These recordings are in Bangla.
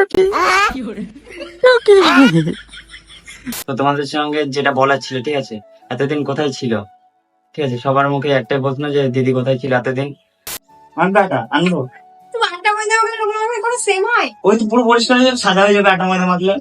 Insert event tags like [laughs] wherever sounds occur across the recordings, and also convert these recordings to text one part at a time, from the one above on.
টুকি টুকি তো তোমাদের সঙ্গে যেটা বলার ছিল ঠিক আছে এতদিন কোথায় ছিল ঠিক আছে সবার মুখে একটাই প্রশ্ন যে দিদি কোথায় ছিল এতদিন আনবো একটা আনবো তুমি আটা ময়দা ওগুলো রকম কোনো সেম হয় ওই তো পুরো পরিষ্কার হয়ে যাবে সাদা হয়ে যাবে আটা ময়দা মাখলে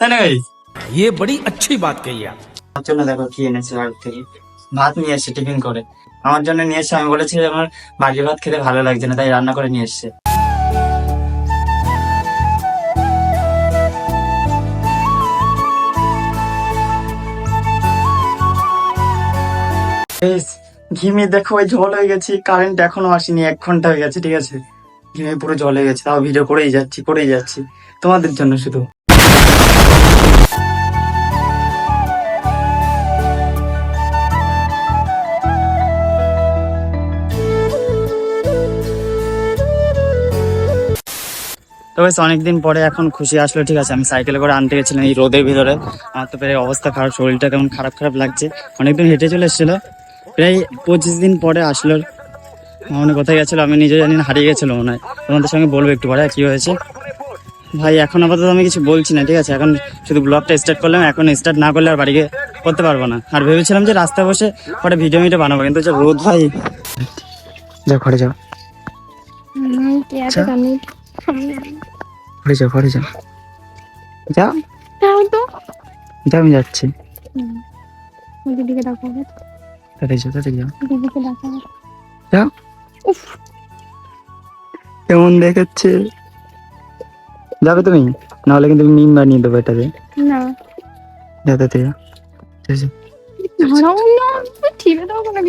তাই না গাইস ये बड़ी अच्छी बात कही आप আমার জন্য দেখো কি এনেছে বাড়ি থেকে ভাত নিয়ে এসছে টিফিন করে আমার জন্য নিয়ে এসছে আমি বলেছি যে আমার বাড়ির ভাত খেতে ভালো লাগছে না তাই রান্না করে নিয়ে এসছে ঘিমে দেখো, ওই জল হয়ে গেছি কারেন্ট এখনও আসেনি, এক ঘণ্টা হয়ে গেছে, ঠিক আছে? ঘিমে পুরো জল হয়ে গেছে, তাও ভিডিও করেই যাচ্ছি করেই যাচ্ছি। তোমাদের জন্য শুধু। তো বেশ, অনেকদিন পরে এখন খুশি আসলো, ঠিক আছে? আমি সাইকেলে করে আনতে গেছিলাম এই রোদের ভিতরে। আমার তো অবস্থা খারাপ, শরীরটা কেমন খারাপ খারাপ লাগছে। অনেকদিন হেঁটে চলে এসেছিল। প্রায় পঁচিশ দিন পরে আসলো। মনে কোথায় গেছিল আমি নিজে জানি না হারিয়ে গেছিল মনে হয়। তোমাদের সঙ্গে বলব একটু পরে কি হয়েছে। ভাই এখন আপাতত আমি কিছু বলছি না ঠিক আছে? এখন শুধু ব্লগটা স্টার্ট করলাম এখন স্টার্ট না করলে আর বাড়ি গিয়ে করতে পারব না। আর ভেবেছিলাম যে রাস্তায় বসে পরে ভিডিও মিডিও বানাবো কিন্তু যে রোদ ভাই। যাও ঘরে যাও। আচ্ছা। ঘরে যাও ঘরে যাও। যাও। যাও আমি যাচ্ছি। দিদিকে তাড়াতাড়ি যাও তাড়াতাড়ি যাও। যাও। কেমন দেখাচ্ছে? যাবে তুমি? নাহলে কিন্তু মিম বানিয়ে দেবো এটাতে। না।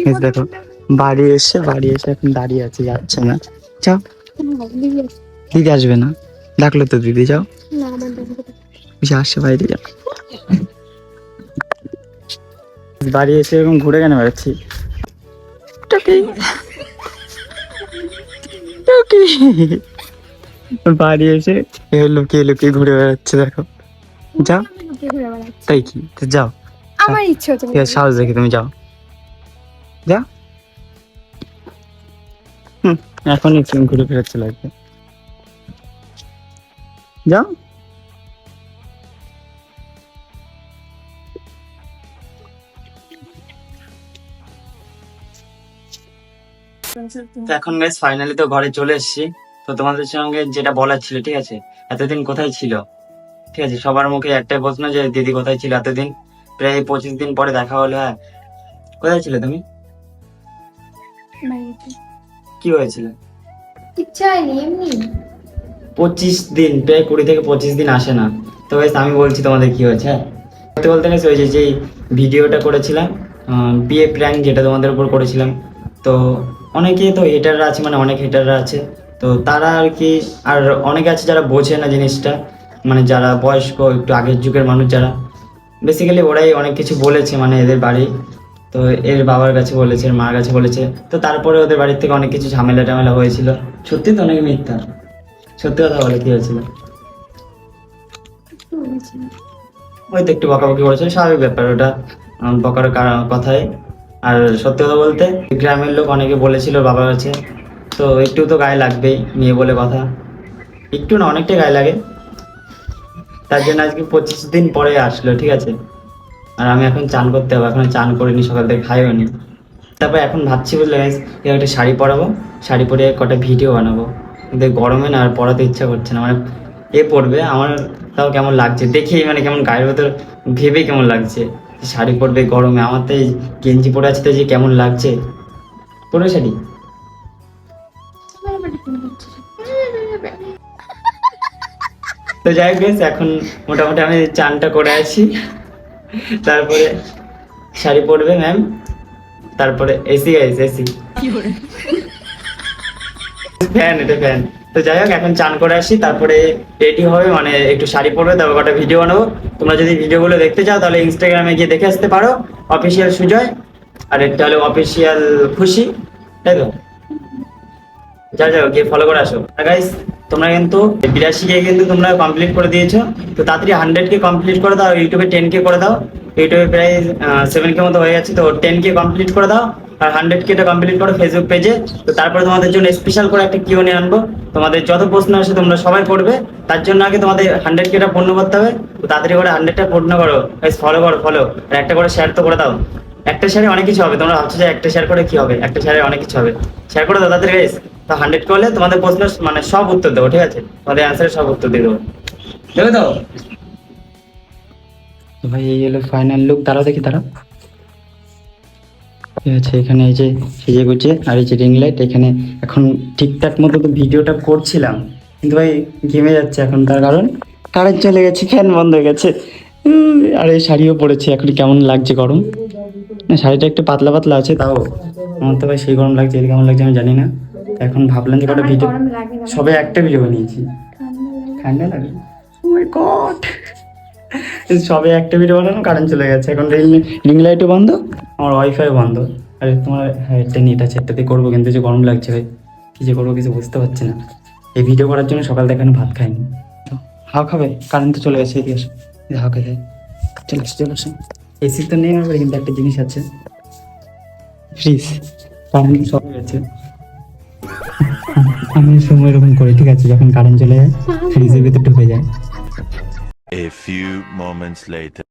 এই দেখো বাড়ি এসে বাড়ি এসে এখন দাঁড়িয়ে আছে যাচ্ছে না। যাও। দিদি আসবে না। ডাকলো তো দিদি যাও। আসছে বাইরে যাও। বাড়ি এসে এরকম ঘুরে কেন বেড়াচ্ছি? টুকি। টুকি। বাড়ি এসে লুকিয়ে লুকিয়ে ঘুরে বেড়াচ্ছে দেখো। যাও। তাই কি? যাও। আমার ইচ্ছে হচ্ছে ঠিক আছে সাহস দেখি তুমি যাও। হুম এখনই তুমি ঘুরে ফেরাচ্ছে লাগবে। যাও। তো এখন বেশ ফাইনালি তো ঘরে চলে এসেছি। তো তোমাদের সঙ্গে যেটা বলার ছিল ঠিক আছে? এতদিন কোথায় ছিল? ঠিক আছে সবার মুখে একটাই প্রশ্ন যে দিদি কোথায় ছিল এতদিন? প্রায় পঁচিশ দিন পরে দেখা হলো হ্যাঁ। কোথায় ছিলে তুমি? কি হয়েছিল? পঁচিশ দিন প্রায় কুড়ি থেকে পঁচিশ দিন আসে না। তো guys, আমি বলছি তোমাদের কি হয়েছে হ্যাঁ? বলতে বলতে গেছে ওই যে যেই ভিডিওটা করেছিলাম বিয়ে প্র্যাঙ্ক যেটা তোমাদের উপর করেছিলাম তো অনেকে তো হেটাররা আছে মানে অনেক হেটাররা আছে। তো তারা আর কি আর অনেকে আছে যারা বোঝে না জিনিসটা মানে যারা বয়স্ক একটু আগের যুগের মানুষ যারা। বেসিক্যালি ওরাই অনেক কিছু বলেছে মানে এদের বাড়ি। তো এর বাবার কাছে বলেছে এর মার কাছে বলেছে। তো তারপরে ওদের বাড়ির থেকে অনেক কিছু ঝামেলা টামেলা হয়েছিল। সত্যি তো অনেক মিথ্যা সত্যি কথা বলে কি হয়েছিল? ওই তো একটু বকাবকি করেছিল স্বাভাবিক ব্যাপার ওটা। বকার কার- কথাই। আর সত্যি কথা বলতে, গ্রামের লোক অনেকে বলেছিল বাবার কাছে, তো একটু তো গায়ে লাগবেই মেয়ে বলে কথা। একটু না অনেকটাই গায়ে লাগে। তার জন্য আজকে পঁচিশ দিন পরে আসলো, ঠিক আছে? আর আমি এখন চান করতে হবে, এখন চান করিনি, সকাল থেকে খাইও নি। তারপর এখন ভাবছি বুঝলে একটা শাড়ি পরাবো, শাড়ি পরে কটা ভিডিও বানাবো। কিন্তু গরমে না আর পড়াতে ইচ্ছা করছে না মানে এ পড়বে আমার তাও কেমন লাগছে, দেখেই মানে কেমন গায়ের ভেতর ভেবেই কেমন লাগছে। শাড়ি পরবে গরমে আমার তো গেঞ্জি পরে আছে তো যে কেমন লাগছে। পরবে শাড়ি। তো যাই হোক এখন মোটামুটি আমি চানটা করে আছি তারপরে শাড়ি পরবে ম্যাম তারপরে এসি গাইস এসি ফ্যান এটা ফ্যান তো যাই হোক, এখন চান করে আসি। তারপরে রেডি হবে মানে একটু শাড়ি পরবে, তারপর কটা ভিডিও বানাবো। তোমরা যদি ভিডিওগুলো দেখতে চাও, তাহলে ইনস্টাগ্রামে গিয়ে দেখে আসতে পারো। অফিসিয়াল সুজয়, আর একটা হলো অফিসিয়াল খুশি, তাই তো? যাও যাও গিয়ে ফলো করে আসো। গাইস তোমরা কিন্তু বিরাশি কে কিন্তু তোমরা কমপ্লিট করে দিয়েছ। তো তাড়াতাড়ি হান্ড্রেড কে কমপ্লিট করে দাও ইউটিউবে টেন কে করে দাও। ইউটিউবে প্রায় সেভেন কে মতো হয়ে গেছে, তো টেন কে কমপ্লিট করে দাও। হান্ড্রেড কেটা কমপ্লিট করো ফেসবুক পেজে তো তারপরে তোমাদের জন্য স্পেশাল করে একটা কিউ নিয়ে আনব। তোমাদের যত প্রশ্ন আসে তোমরা সবাই পড়বে। তার জন্য আগে তোমাদের হান্ড্রেড কেটা পূর্ণ করতে হবে। তো তাড়াতাড়ি করে হান্ড্রেডটা পূর্ণ করো। ফলো করো ফলো আর একটা করে শেয়ার তো করে দাও। একটা শেয়ারে অনেক কিছু হবে। তোমরা ভাবছ যে একটা শেয়ার করে কি হবে? একটা শেয়ারে অনেক কিছু হবে। শেয়ার করে দাও তাদের গাইস তো হান্ড্রেড করলে তোমাদের প্রশ্ন মানে সব উত্তর দেবো ঠিক আছে? তোমাদের অ্যান্সারের সব উত্তর দিয়ে দেবো। দেবে তো তো ভাই এই হলো ফাইনাল লুক দাঁড়াও দেখি দাঁড়াও। ঠিক আছে এখানে এই যে সেজে গুজে আর এই যে রিং লাইট এখানে এখন ঠিকঠাক মতো তো ভিডিওটা করছিলাম। কিন্তু ভাই ঘেমে যাচ্ছে এখন তার কারণ কারেন্ট চলে গেছে ফ্যান বন্ধ হয়ে গেছে। আর এই শাড়িও পরেছি এখন কেমন লাগছে গরম? না শাড়িটা একটু পাতলা পাতলা আছে তাও আমার তো ভাই সেই গরম লাগছে এর কেমন লাগছে আমি জানি না। এখন ভাবলাম যে কটা ভিডিও গরম লাগে না সবে একটা ভিডিও বানিয়েছি। ঠান্ডা লাগে ও মাই গড সবে ভিডিও বানানো কারেন্ট চলে গেছে। এখন রিং রিং লাইটও বন্ধ, আমার ওয়াইফাই বন্ধ। আরে, তোমার হ্যাঁ একটা নেট আছে, একটাতে করব, কিন্তু যে গরম লাগছে ভাই, কী যে করব কিছু বুঝতে পারছি না। এই ভিডিও করার জন্য সকাল থেকে ভাত খাইনি। তো হাওয়া খাবে কারেন্ট তো চলে গেছে এদিকে আসো হাওয়া খেতে চলে আসো চলে আসো। এসি তো নেই আমার কিন্তু একটা জিনিস আছে। ফ্রিজ কারেন্ট সব গেছে। আমি সময় এরকম করি, ঠিক আছে, যখন কারেন্ট চলে যায় ফ্রিজের ভিতরে ঢুকে যায়। A few moments later.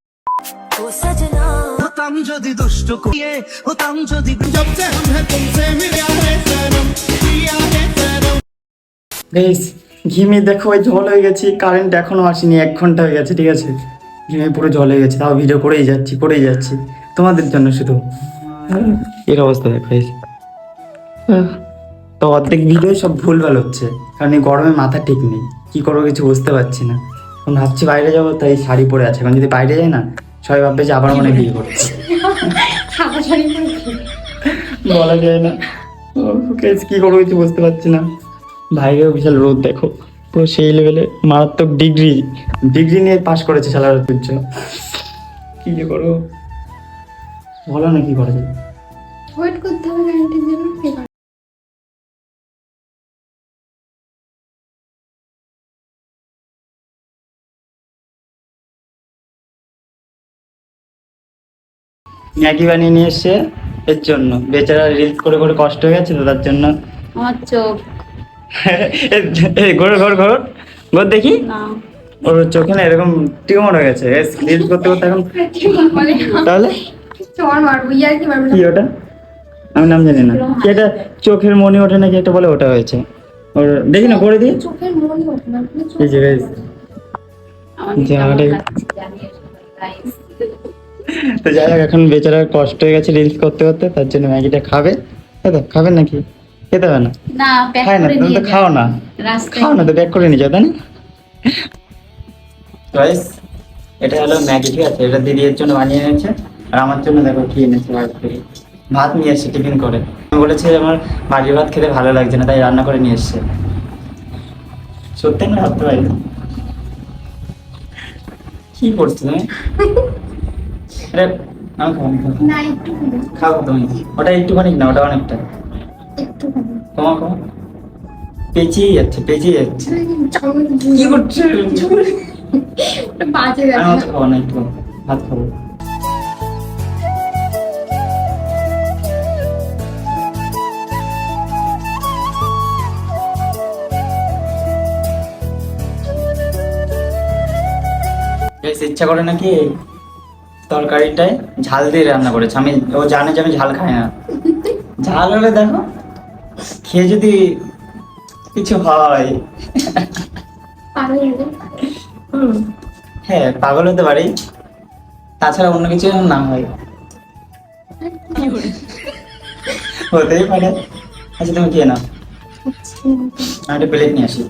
হতাম যদি দুষ্ট কুয়ে হতাম যদি জব সে হম হ্যায় তুমসে মিলা হে সনম পিয়া হে সনম গাইস ঘিমে দেখো ওই জল হয়ে গেছে কারেন্ট এখনও আসেনি এক ঘণ্টা হয়ে গেছে ঠিক আছে? ঘিমে পুরো জল হয়ে গেছে তাও ভিডিও করেই যাচ্ছি করেই যাচ্ছি। তোমাদের জন্য শুধু। এর অবস্থা দেখো গাইস তো অর্ধেক ভিডিও সব ভুলভাল হচ্ছে কারণ এই গরমে মাথা ঠিক নেই। কি করব কিছু বুঝতে পারছি না। এখন ভাবছি বাইরে যাব তাই শাড়ি পরে আছে। এখন যদি বাইরে যাই না সবাই ভাববে যে আবার মনে বিয়ে করছে। বলা যায় না। ওকে কি করব কিছু বুঝতে পারছি না। বাইরেও বিশাল রোদ দেখো। তো সেই লেভেলে মারাত্মক ডিগ্রি ডিগ্রি নিয়ে পাশ করেছে সালার কি যে করব? বলো না কি করা যায়। ওয়েট করতে হবে জন্য ম্যাগি বানিয়ে নিয়ে এসছে এর জন্য। বেচারা রিলস করে করে কষ্ট হয়ে গেছে তো তার জন্য। আমার চোখ। ঘোর ঘোর ঘোর। ঘোর দেখি। ওর চোখে না এরকম টিউমার হয়ে গেছে। রিলস করতে করতে এখন তাহলে? কি ওটা? আমি নাম জানি না। কি এটা চোখের মনি ওঠে নাকি একটা বলে ওটা হয়েছে। ওর দেখি না করে দিই। চোখের মনি ওঠে না এই যে লাগছে জানি। তো যাই হোক এখন বেচারা কষ্ট হয়ে গেছে রিলস করতে করতে তার জন্য ম্যাগিটা খাবে। তাই তো খাবেন নাকি? খেতে হবে না? না খায় না তুমি তো খাও না। খাও না তো ব্যাক করে নিয়ে যাও তাই না? এটা হলো ম্যাগি ঠিক আছে? এটা দিদির জন্য বানিয়ে এনেছে। আর আমার জন্য দেখো কি এনেছে বাইরে থেকে ভাত নিয়ে এসছে টিফিন করে। আমি বলেছি আমার বাড়ির ভাত খেতে ভালো লাগছে না তাই রান্না করে নিয়ে এসছে। সত্যি না ভাবতে পারি কি করছ তুমি? [laughs] আরে আমি খাব না একটু খাও তুমি ওটা একটুখানি না ওটা অনেকটা। পেঁচিয়ে যাচ্ছে পেঁচিয়ে যাচ্ছে। কি করছ? বাজে আমি খাব না একটু ভাত খাব। ইচ্ছা করে নাকি? তরকারিটায় ঝাল দিয়ে রান্না করেছে। আমি ও জানে যে আমি ঝাল খাই না। ঝাল হলে দেখো খেয়ে যদি কিছু হয়। হয়ে। হ্যাঁ পাগল হতে পারি। তাছাড়া অন্য কিছু যেন না হয়। হতেই পারে। আচ্ছা তুমি খেয়ে নাও। আমি একটা প্লেট নিয়ে আসি।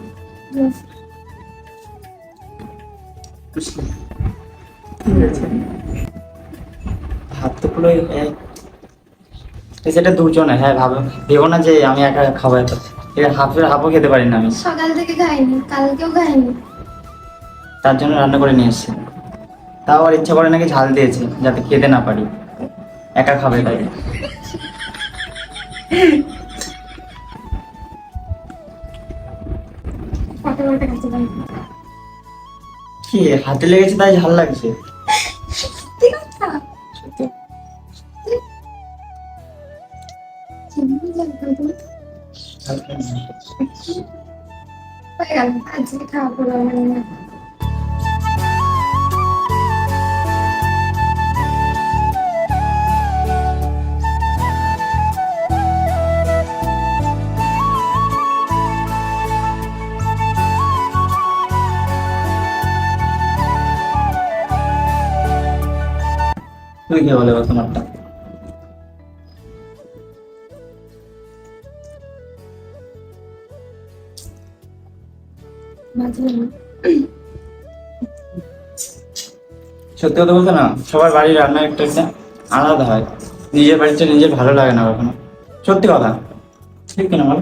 ভাত তো সেটা দুজনে হ্যাঁ ভাবো ভেবো না যে আমি একা খাব এত। এটা হাফের হাফও খেতে পারি না আমি। সকাল থেকে খাইনি কালকেও খাইনি। তার জন্য রান্না করে নিয়ে এসছে। তাও আর ইচ্ছা করে নাকি ঝাল দিয়েছে যাতে খেতে না পারি। একা খাবে তাই। কি হাতে লেগেছে তাই ঝাল লাগছে? আজকে খাওয়া পড়ল আমার না তুই সত্যি কথা না, সবার বাড়ির রান্না একটা আলাদা হয়। নিজের বাড়িতে নিজের ভালো লাগে না কখনো। সত্যি কথা। ঠিক কিনা বলো?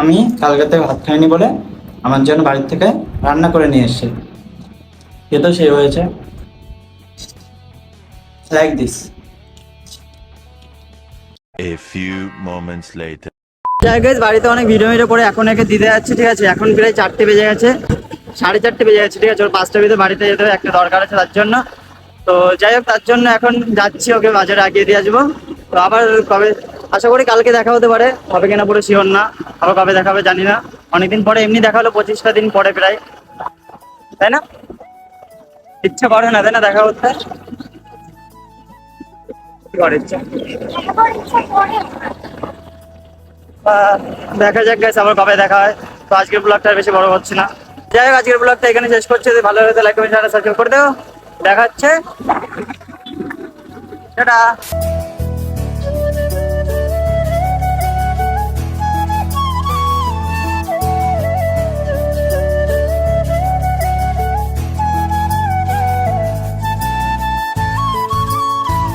আমি কালকে থেকে ভাত খাইনি বলে আমার জন্য বাড়ির থেকে রান্না করে নিয়ে এসছে। খেতে সেই হয়েছে। Like this A few moments later. Guys বাড়িতে অনেক ভিডিও ভিডিও করে এখন একে দিতে যাচ্ছে, ঠিক আছে? এখন প্রায় চারটে বেজে গেছে। সাড়ে চারটে বেজে গেছে, ঠিক আছে? ওর পাঁচটা ভিতরে বাড়িতে যেতে হবে, একটা দরকার আছে তার জন্য। তো যাই হোক, তার জন্য এখন যাচ্ছি, ওকে বাজারে আগিয়ে দিয়ে আসব। তো আবার কবে? আশা করি কালকে দেখা হতে পারে। হবে কিনা পুরো শিওর না। আবার কবে দেখা হবে জানি না। অনেকদিন পরে, এমনি দেখা হলো, পঁচিশটা দিন পরে প্রায়। তাই না? ইচ্ছা করে না, তাই না দেখা করতে? ইচ্ছা? দেখা যাক গাইস আবার কবে দেখা হয়। তো আজকের ব্লগটা বেশি বড় হচ্ছে না। যাই হোক, আজকের ব্লগটা এখানে শেষ করছে। যদি ভালো লাগে লাইক কমেন্ট সাবস্ক্রাইব করে দেও। দেখা হচ্ছে টাটা।